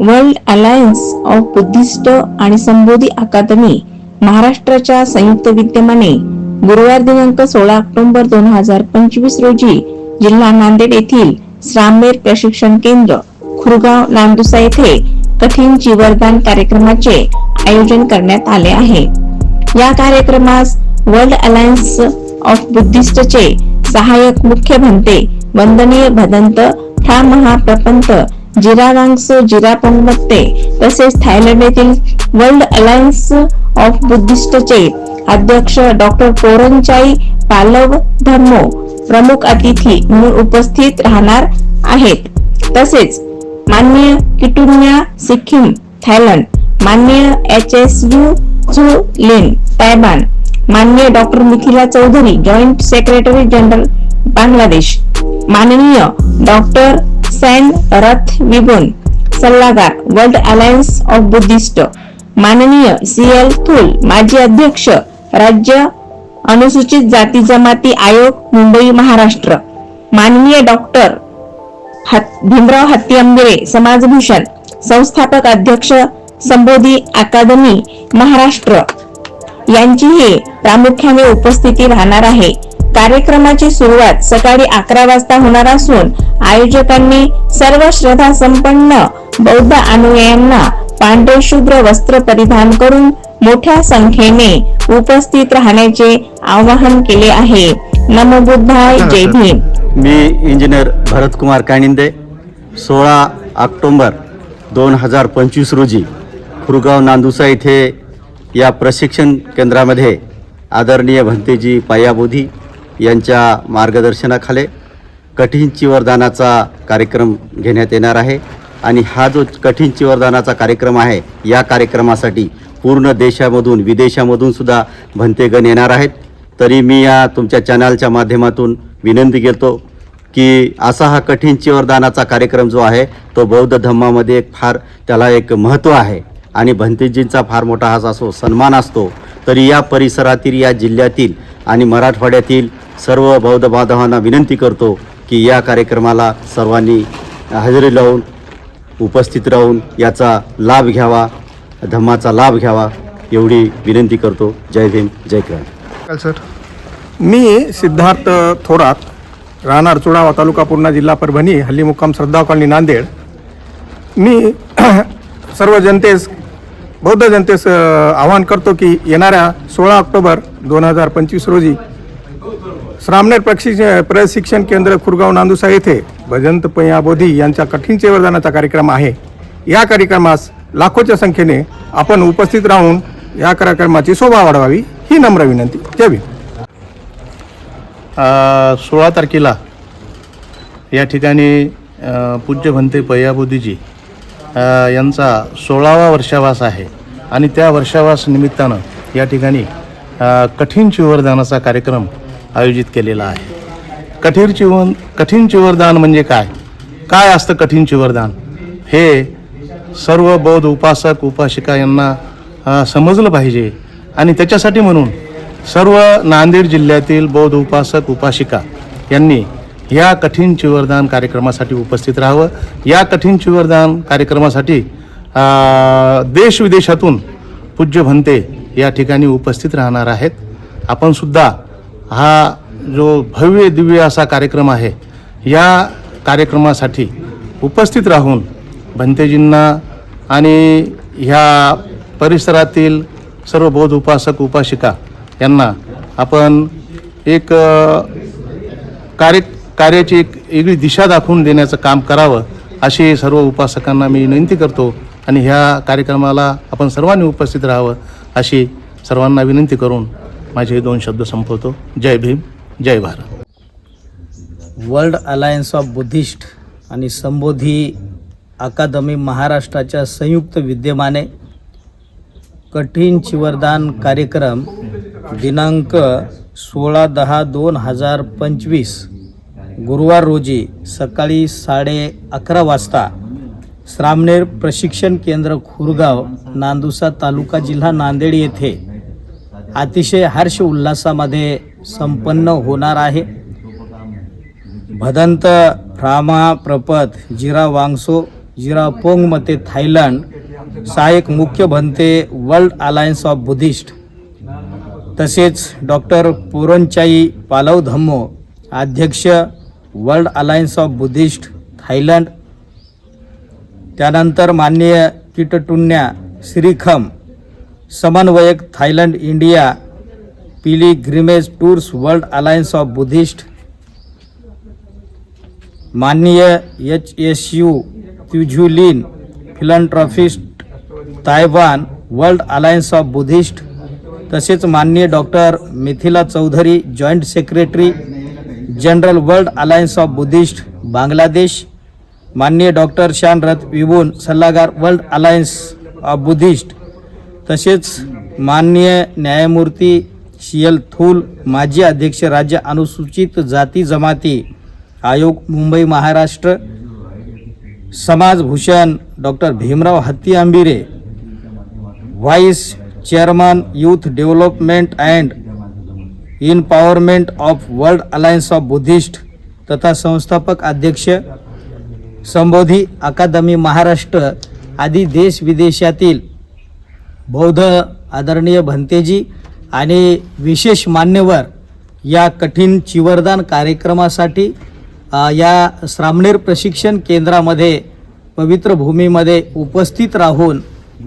World alliance of Buddhist आणि संबोधी अकादमी महाराष्ट्राच्या संयुक्त विद्यमाने गुरुवार दिनांक सोळा ऑक्टोबर दोन हजार पंचवीस रोजी जिल्हा नांदेड येथील श्रामेर प्रशिक्षण केंद्र खुरगाव नांदुसा येथे कठीण जीवरदान कार्यक्रमाचे आयोजन करण्यात आले आहे. या कार्यक्रमास वर्ल्ड अलायन्स ऑफ बुद्धिस्टचे सहाय्यक मुख्य भंते वंदनीय भदंत ठा महाप्रपंत जिरावांगसो जिरापंगमत्ते तसेच थायलंड येथील वर्ल्ड अलायन्स ऑफ बुद्धिस्टचे अध्यक्ष डॉक्टर पोरनचाई पालव धर्मो प्रमुख अतिथी म्हणून उपस्थित राहणार आहेत. तसेच माननीय किटुन्या सिक्कीम थायलंड माननीय एच एस यू झू लेन तायबान माननीय doctor Mithila Chaudhary joint secretary general Bangladesh माननीय डॉक्टर सॅन रथ विबुन सल्लागार वर्ल्ड अलायन्स ऑफ बुद्धिस्ट माननीय सी एल थुल माजी अध्यक्ष राज्य अनुसूचित जाती जमाती आयोग मुंबई महाराष्ट्र. माननीय डॉक्टर भीमराव हत्ती अंबिरे समाजभूषण संस्थापक अध्यक्ष संबोधी अकादमी महाराष्ट्र. यांचीही प्रामुख्याने उपस्थिती राहणार आहे. कार्यक्रमाची सुरुवात सकाळी अकरा वाजता होणार असून आयोजकांनी सर्व श्रद्धा संपन्न बौद्ध अनुयायांना पांढरे शुभ्र वस्त्र परिधान करून मोठ्या संख्येने उपस्थित राहण्याचे आवाहन केले आहे. नमो बुद्धाय जय भीम. मी इंजिनियर भरतकुमार कानिंदे सोळा ऑक्टोंबर दोन हजार पंचवीस रोजी खुरगाव नांदुसा येथे या प्रशिक्षण केंद्रामध्ये आदरणीय भंतेजी पायाबोधी यांच्या मार्गदर्शनाखाली कठीण चिवरदानाचा कार्यक्रम घेण्यात येणार आहे. आणि हा जो कठीण चिवरदानाचा कार्यक्रम आहे या कार्यक्रमासाठी पूर्ण देशामधून विदेशामधून सुद्धा भंतेगण येणार आहेत. तरी मी या तुमच्या चॅनलच्या माध्यमातून विनंती करतो की असा हा कठीण चिवरदानाचा कार्यक्रम जो आहे तो बौद्ध धम्मामध्ये एक फार त्याला एक महत्त्व आहे. आणि भंतेजींचा फार मोठा हा असो सन्मान असतो. तरी या परिसरातील या जिल्ह्यातील आणि मराठवाड्यातील सर्व बौद्ध बांधवांना विनंती करतो की या कार्यक्रमाला सर्वांनी हजेरी लावून उपस्थित राहून याचा लाभ घ्यावा धम्माचा लाभ घ्यावा एवढी विनंती करतो. जय भीम जय क्रांत सर? मी सिद्धार्थ थोरात राहणार चुडावा तालुका पूर्णा जिल्हा परभणी हल्ली मुक्काम श्रद्धा कॉलनी नांदेड. मी सर्व जनतेस बौद्ध जनतेस आवाहन करतो की येणाऱ्या सोळा ऑक्टोबर दोन हजार पंचवीस रोजी श्रामनेर प्रशिक्षण प्रशिक्षण केंद्र खुरगाव नांदुसा येथे भजंत पय्या बोधी यांच्या कठीण सेवादानाचा कार्यक्रम आहे. या कार्यक्रमास लाखोच्या संख्येने आपण उपस्थित राहून या कार्यक्रमाची शोभा वाढवावी ही नम्र विनंती. द्यावी सोळा तारखेला या ठिकाणी पूज्य भंते पय्याबोधीजी यांचा सोळावा वर्षावास आहे. आणि त्या वर्षावास निमित्तानं या ठिकाणी कठीण चिवरदानाचा कार्यक्रम आयोजित केलेला आहे. कठीण चिवन कठीण चिवरदान म्हणजे काय? काय असतं कठीण चिवरदान हे सर्व बौद्ध उपासक उपासिका यांना समजलं पाहिजे. आणि त्याच्यासाठी म्हणून सर्व नांदेड जिल्ह्यातील बौद्ध उपासक उपासिका यांनी या कठीण चिवरदान कार्यक्रमासाठी उपस्थित राहावं. या कठीण चिवरदान कार्यक्रमासाठी देश विदेशातून पूज्य भंते या ठिकाणी उपस्थित राहणार आहेत. आपण सुद्धा हा जो भव्य दिव्य असा कार्यक्रम आहे या कार्यक्रमासाठी उपस्थित राहून भंतेजींना आणि ह्या परिसरातील सर्व बौद्ध उपासक उपासिका यांना आपण एक कार्य कार्याची एक वेगळी दिशा दाखवून देण्याचं काम करावं अशी सर्व उपासकांना मी विनंती करतो आणि ह्या कार्यक्रमाला आपण सर्वांनी उपस्थित राहावं अशी सर्वांना विनंती करून माझे हे दोन शब्द संपवतो. जय भीम जय Bharat. World alliance of Buddhist आणि संबोधी अकादमी महाराष्ट्राच्या संयुक्त विद्यमाने कठीण चिवरदान कार्यक्रम दिनांक सोळा दहा दोन हजार पंचवीस गुरुवार रोजी सकाळी साडे अकरा वाजता श्रामनेर प्रशिक्षण केंद्र खुरगाव नांदुसा तालुका जिल्हा नांदेड येथे अतिशय हर्ष उल्हासामध्ये संपन्न होणार आहे. भदंत फ्रामा प्रपत जिरा वांगसो जिरापोंग मते थायलंड सहाय्यक मुख्य भंते वर्ल्ड अलायन्स ऑफ बुद्धिस्ट तसेच डॉक्टर पुरनचाई पालव धम्मो अध्यक्ष world alliance of Buddhist Thailand त्यानंतर माननीय किटटुन्या श्रीखम समन्वयक Thailand India pilgrimage tours world alliance of Buddhist माननीय H S U त्युझ्युलिन philanthropist Taiwan world alliance of Buddhist तसेच माननीय doctor Mithila Chowdhury joint secretary general world alliance of Buddhist Bangladesh माननीय doctor शान रथ सल्लागार world alliance of Buddhist तसेच माननीय न्यायमूर्ती शी L Thul माजी अध्यक्ष राज्य अनुसूचित जाती जमाती आयोग Mumbai Maharashtra समाजभूषण doctor Bhimrao Hatti Ambire vice chairman youth development and empowerment of world alliance of Buddhist तथा संस्थापक अध्यक्ष संबोधी अकादमी महाराष्ट्र आदी देश विदेशातील बौद्ध आदरणीय भंतेजी आणि विशेष मान्यवर या कठीण चिवरदान कार्यक्रमासाठी या श्रामणेर प्रशिक्षण केंद्रामध्ये पवित्र भूमीमध्ये उपस्थित राहून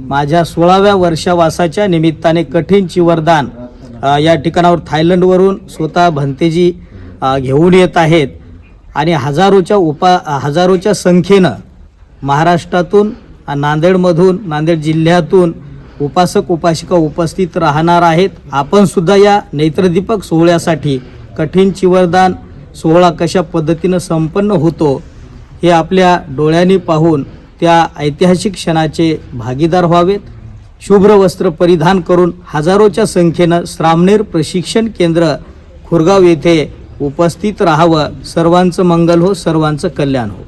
माझ्या सोळाव्या वर्षावासाच्या निमित्ताने कठीण चिवरदान या ठिकाणावर थायलंडवरून स्वतः भंतेजी घेऊन येत आहेत. आणि हजारोच्या उपा हजारोच्या संख्येनं महाराष्ट्रातून नांदेडमधून नांदेड जिल्ह्यातून उपासक उपासिका उपस्थित राहणार आहेत. आपण सुद्धा या नेत्रदीपक सोहळ्यासाठी कठीण चिवरदान सोहळा कशा पद्धतीनं संपन्न होतो हे आपल्या डोळ्यांनी पाहून त्या ऐतिहासिक क्षणाचे भागीदार व्हावेत. शुभ्र वस्त्र परिधान करून हजारोच्या संख्येनं श्रामनेर प्रशिक्षण केंद्र खुरगाव येथे उपस्थित राहावं. सर्वांचं मंगल हो सर्वांचं कल्याण हो.